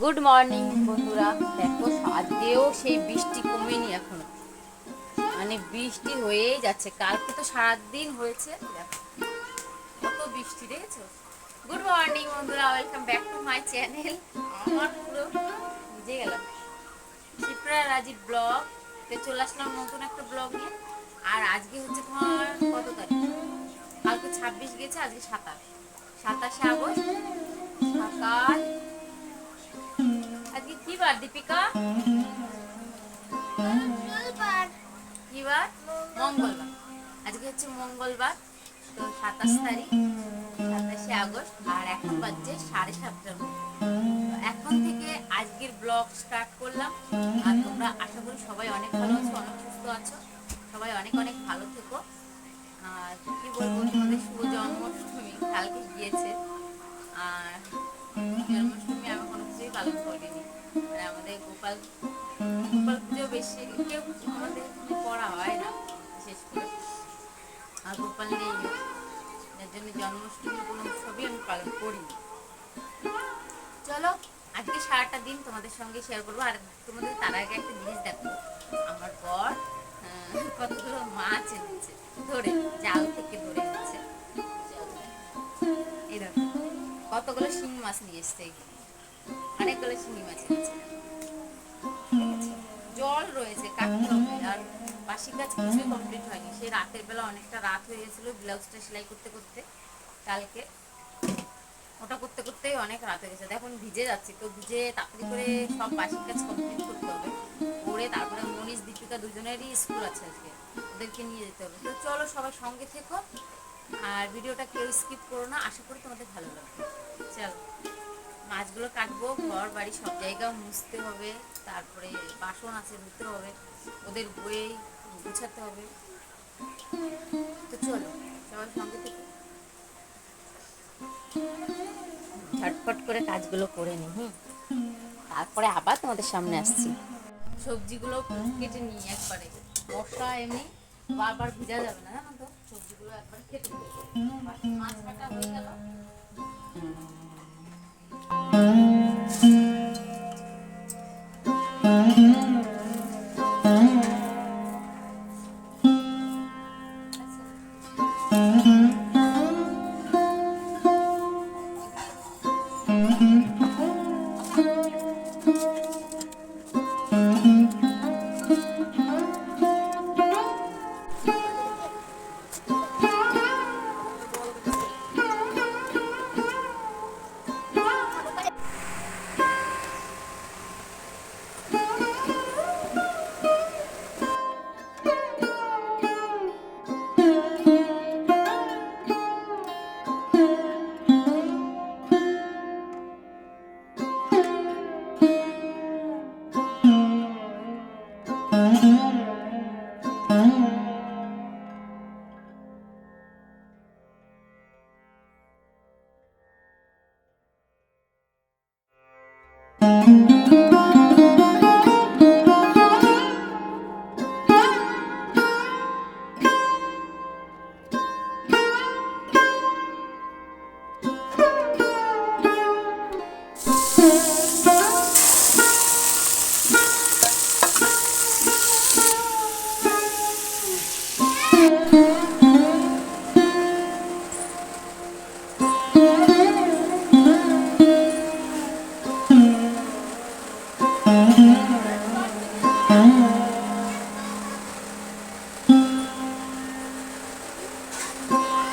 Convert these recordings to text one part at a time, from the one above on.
Good morning বন্ধুরা। দেখো আজকেও সেই বৃষ্টি কমেনি এখনও। মানে বৃষ্টি হয়েই যাচ্ছে। কালকে তো সারাদিন হয়েছে। কত বৃষ্টি, দেখেছ? গুড মর্নিং বন্ধুরা। Welcome back to my channel আমার পুরো ভিজে গেলাম। শিপ্রা রাজীব ব্লগ। তে চলে আসলাম নতুন একটা ব্লগ নিয়ে। আর আজকে হচ্ছে তোমার কত তারিখ? কালকে ছাব্বিশ গেছে, আজকে সাতাশ। সাতাশে আগস্ট। সকাল কি বার দীপিকা? কি বার? মঙ্গলবার। আজকে হচ্ছে মঙ্গলবার তো সাতাশ তারিখ সাতাশে আগস্ট আর এখন বাজছে সাড়ে সাতটার এখন থেকে আজকের ব্লগ স্টার্ট করলাম। আর তোমরা আশা করি সবাই অনেক ভালো আছো অনেক সুস্থ আছো। সবাই অনেক অনেক ভালো থেকো। আর কি বলব তোমাদের শুভ জন্মাষ্টমী কালকে গিয়েছে। আর জন্মাষ্টমী আমি কোনো কিছুই পালন করিনি। আমাদের গোপাল গোপাল পুজো বেশি কেউ আমাদের এখানে করা হয় না বিশেষ করে আর গোপাল নেই যার জন্য জন্মাষ্টমী কোনো উৎসবই আমি পালন করিনি। চলো আজকে সারাটা দিন তোমাদের সঙ্গে শেয়ার করব। আর তোমাদের তার আগে একটা জিনিস দেখো আমার আহ, কতগুলো মাছ এনেছে ধরে জাল থেকে ধরে এনেছে। কতগুলো শিং মাছ নিয়ে এসছে এখানে। অনেকগুলো শিঙি মাছ জল রয়েছে আর বাসি কাজ কিছুই কমপ্লিট হয়নি। সেই রাতের বেলা অনেকটা রাত হয়ে গেছিল ব্লাউজটা সেলাই করতে করতে, কালকে। ওটা করতে করতেই অনেক রাত হয়ে গেছে। দেখুন, ভিজে যাচ্ছি, তো ভিজে তাড়াতাড়ি করে সব বাসি কাজ কমপ্লিট করতে হবে। করে তারপরে মনীষ, দীপিকা দুজনেরই স্কুল আছে আজকে। ওদেরকে নিয়ে যেতে হবে। তো চলো সবাই সঙ্গে থেকো, আর ভিডিওটা কেউ স্কিপ করো না। আশা করি তোমাদের ভালো লাগবে। চলো। মাছগুলো কাটবো, ঘর, বাড়ি, সব জায়গা মুছতে হবে, তারপরে বাসন আছে, ধুতে হবে, ওদের বয়ে গুছাতে হবে। তো চলো, সবাই সঙ্গে থেকে। ঝটপট করে কাজগুলো করে নি, হুম? তারপরে আবার তোমাদের সামনে আসছি। সবজিগুলো কেটে নিই একবারে। মশলা এমনি, বারবার ভিজা যাবে না জানো তো? সবজিগুলো একবার কেটে মাছ কাটা হয়ে গেল। Mm-hmm.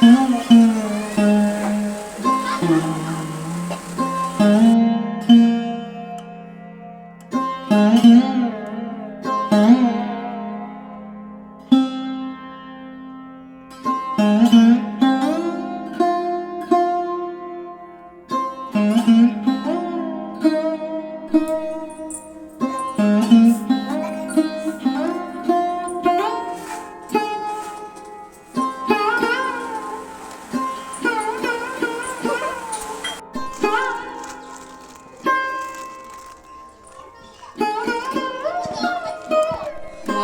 Mm-hmm.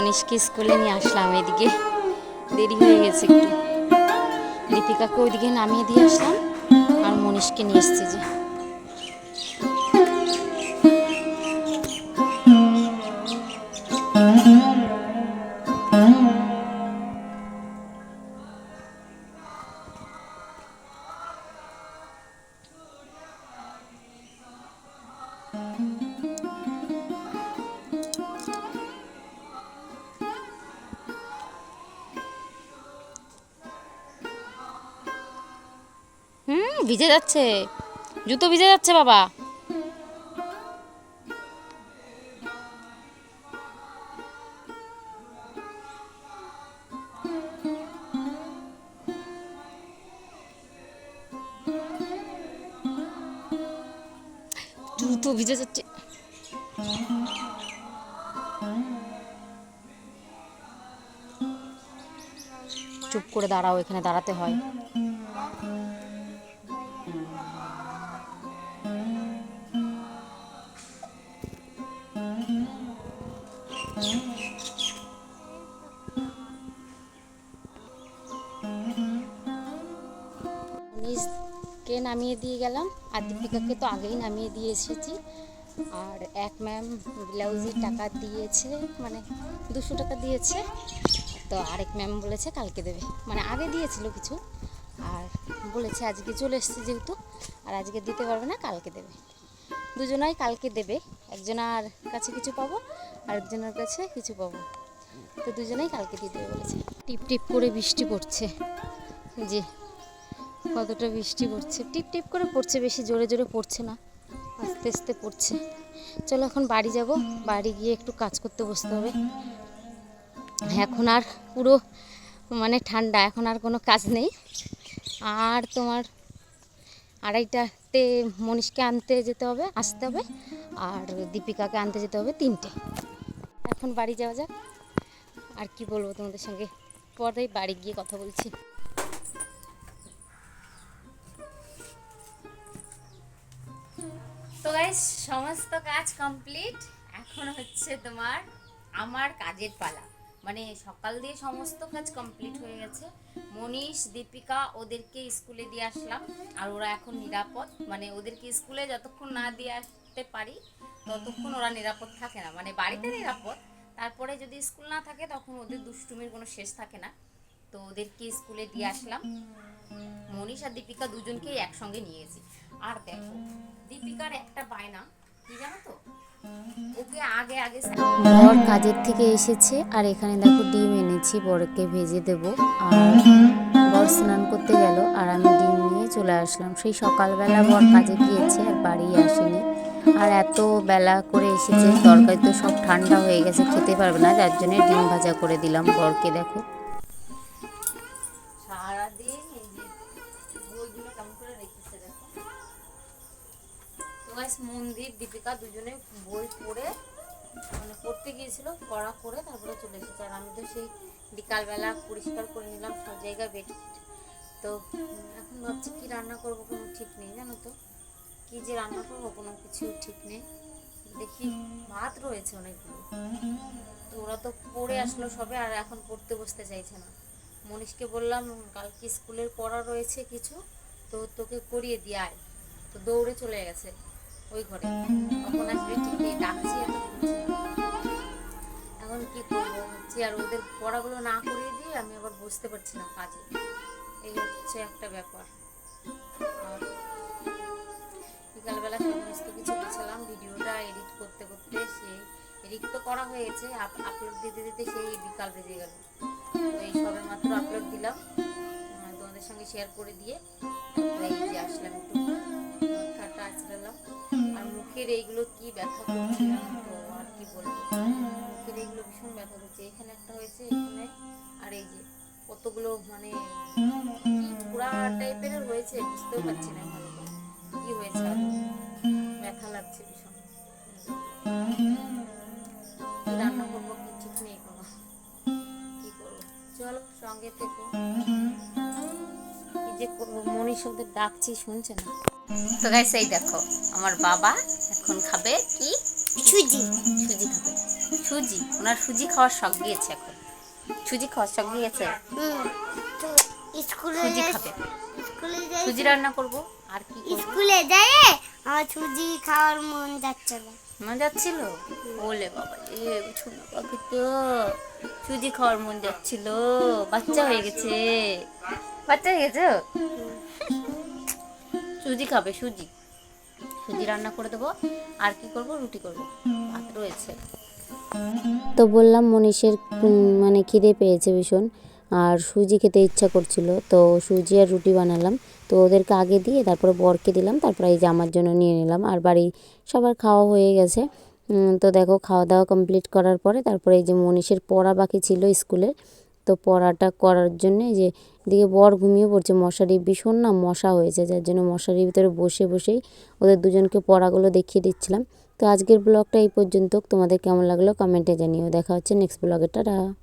মনীষকে স্কুলে নিয়ে আসলাম এদিকে। দেরি হয়ে গেছে একটু। দীপিকাকে ওইদিকে নামিয়ে দিয়ে আসলাম, আর মনীষকে নিয়ে এসছে যে। ভিজে যাচ্ছে। জুতো ভিজে যাচ্ছে, বাবা। জুতো ভিজে যাচ্ছে। চুপ করে দাঁড়াও, এখানে দাঁড়াতে হয়। নিজকে নামিয়ে দিয়ে গেলাম। আর দীপিকাকে তো আগেই নামিয়ে দিয়ে এসেছি। আর এক ম্যাম ব্লাউজের টাকা দিয়েছে মানে দুশো টাকা দিয়েছে। তো আরেক ম্যাম বলেছে কালকে দেবে। মানে আগে দিয়েছিল কিছু, আর বলেছে আজকে চলে এসেছে যেহেতু, আর আজকে দিতে পারবে না, কালকে দেবে। দুজনাই কালকে দেবে। একজনের কাছে কিছু পাবো আর একজনের কাছে কিছু পাবো। তো দুজনেই কালকে দেবে বলেছে। টিপ টিপ করে বৃষ্টি পড়ছে। যে কতটা বৃষ্টি পড়ছে? টিপ টিপ করে পড়ছে, বেশি জোরে জোরে পড়ছে না। আস্তে আস্তে পড়ছে। চলো এখন বাড়ি যাব। বাড়ি গিয়ে একটু কাজ করতে বসতে হবে। এখন আর পুরো মানে ঠান্ডা, এখন আর কোনো কাজ নেই। আর তোমার আড়াইটাতে মনীষকে আনতে যেতে হবে, আসতে হবে। আর দীপিকাকে আনতে যেতে হবে তিনটে। এখন বাড়ি যাওয়া যাক। আর কি বলব তোমাদের সঙ্গে? পরে বাড়ি গিয়ে কথা বলছি। তো গাইস সমস্ত কাজ কমপ্লিট এখন হচ্ছে তোমার আমার কাজের পালা। মানে সকাল দিয়ে সমস্ত কাজ কমপ্লিট হয়ে গেছে। মনীষ, দীপিকা ওদেরকে স্কুলে দিয়ে আসলাম। আর ওরা এখন নিরাপদ। মানে ওদেরকে স্কুলে যতক্ষণ না দিয়ে আসতে পারি ততক্ষণ ওরা নিরাপদ থাকে না। মানে বাড়িতে নিরাপদ তারপরে যদি স্কুল না থাকে তখন ওদের দুষ্টুমির কোনো শেষ থাকে না। তো ওদেরকে স্কুলে দিয়ে আসলাম। মনীষ আর দীপিকা দুজনকেই একসঙ্গে নিয়ে গেছি আর দেখো দীপিকার একটা বায়না কি জানো তো? ওকে আগে আগে বর কাজের থেকে এসেছে আর এখানে দেখো ডিম এনেছি বরকে ভেজে দেব। আর বর স্নান করতে গেল আর আমি ডিম নিয়ে চলে আসলাম। সেই সকালবেলা বর কাজে গিয়েছে আর বাড়ি আসেনি। আর এত বেলা করে এসেছে, তরকারি তো সব ঠান্ডা হয়ে গেছে, খেতে পারবে না, যার জন্য ডিম ভাজা করে দিলাম বরকে, দেখো। মন্দির, দীপিকা দুজনে বই পড়ে মানে পড়তে গিয়েছিল, পড়া করে তারপরে চলে এসেছে। আর আমি তো সেই বিকালবেলা পরিষ্কার করে নিলাম, সব জায়গায় বেড তো, এখন ভাবছি কি রান্না করব কোনো ঠিক নেই, জানো তো। কি যে রান্না করব, কোনো কিছু ঠিক নেই। দেখি ভাত রয়েছে অনেকগুলো। তো ওরা তো পড়ে আসলো সবে, আর এখন পড়তে বসতে চাইছে না। মনীষকে বললাম, কালকে স্কুলের পড়া রয়েছে কিছু, তো তোকে করিয়ে দিয়ে আয়। তো দৌড়ে চলে গেছে ওই ঘরে। কখন আসবে ঠিক ডাকছি। এখন কি করব হচ্ছে আর ওদের পড়াগুলো না করিয়ে দিয়ে আমি আবার বুঝতে পারছি না কাজে। এই হচ্ছে একটা ব্যাপার। বিকালবেলা সমস্ত কিছু গুছালাম ভিডিওটা এডিট করতে করতে সেই এডিট তো করা হয়ে গেছে আপলোড দিতে দিতে সেই বিকাল বেজে গেল। এই সবে মাত্র আপলোড দিলাম তোমাদের সঙ্গে শেয়ার করে দিয়ে এই যে আসলাম একটু মাথাটা আঁচড়ালাম। আর মুখের এইগুলো কি ব্যথা করছে তো, আর কি বলব? মুখের এইগুলো ভীষণ ব্যথা করছে। এখানে একটা হয়েছে, এখানে আর এই যে কতগুলো মানে পুরা টাইপের হয়েছে, বুঝতেও পারছি না ভালো কি হয়েছে? ব্যথা লাগছে ভীষণ। রান্না করব কি ঠিক নেই কোনো। কি করব? চলো সঙ্গে থেকো। কি যে করব মনীষ ওদের ডাকছি শুনছে না। তো গাইস এই দেখো আমার বাবা এখন খাবে কি? সুজি। সুজি খাবে। সুজি ওনার সুজি খাওয়ার শখ গিয়েছে এখন। সুজি খাওয়ার শখ গিয়েছে? সুজি খাবে। সুজি রান্না করব? আর কি স্কুলে যাই আমার সুজি খাওয়ার মন যাচ্ছে না মন যাচ্ছিল? বলে বাবা এ শোনো পাখি তো। সুজি খাওয়ার মন যাচ্ছিল। বাচ্চা হয়ে গেছে। বাচ্চা হয়ে গেছে? সুজি খাবে সুজি। সুজি রান্না করে দেবো। আর কি করব? রুটি করব। ভাত রয়েছে। তো বললাম মনীষের মানে খিদে পেয়েছে ভীষণ। আর সুজি খেতে ইচ্ছা করছিল। তো সুজি আর রুটি বানালাম। তো ওদেরকে আগে দিয়ে তারপরে বরকে দিলাম। তারপরে এই জামার জন্য নিয়ে নিলাম। আর বাড়ি সবার খাওয়া হয়ে গেছে। তো দেখো, খাওয়া দাওয়া কমপ্লিট করার পরে তারপরে এই যে মনীষের পড়া বাকি ছিল স্কুলের। তো পড়াটা করার জন্য যে দিকে বর ঘুমিয়ে পড়ছে। মশারি ভীষণ না মশা হয়েছে, যার জন্য মশারির ভিতরে বসে বসেই ওদের দুজনকে পড়াগুলো দেখিয়ে দিচ্ছিলাম। তো আজকের ব্লগটা এই পর্যন্ত। তোমাদের কেমন লাগল কমেন্টে জানিও। দেখা হচ্ছে নেক্সট ব্লগে। টাটা।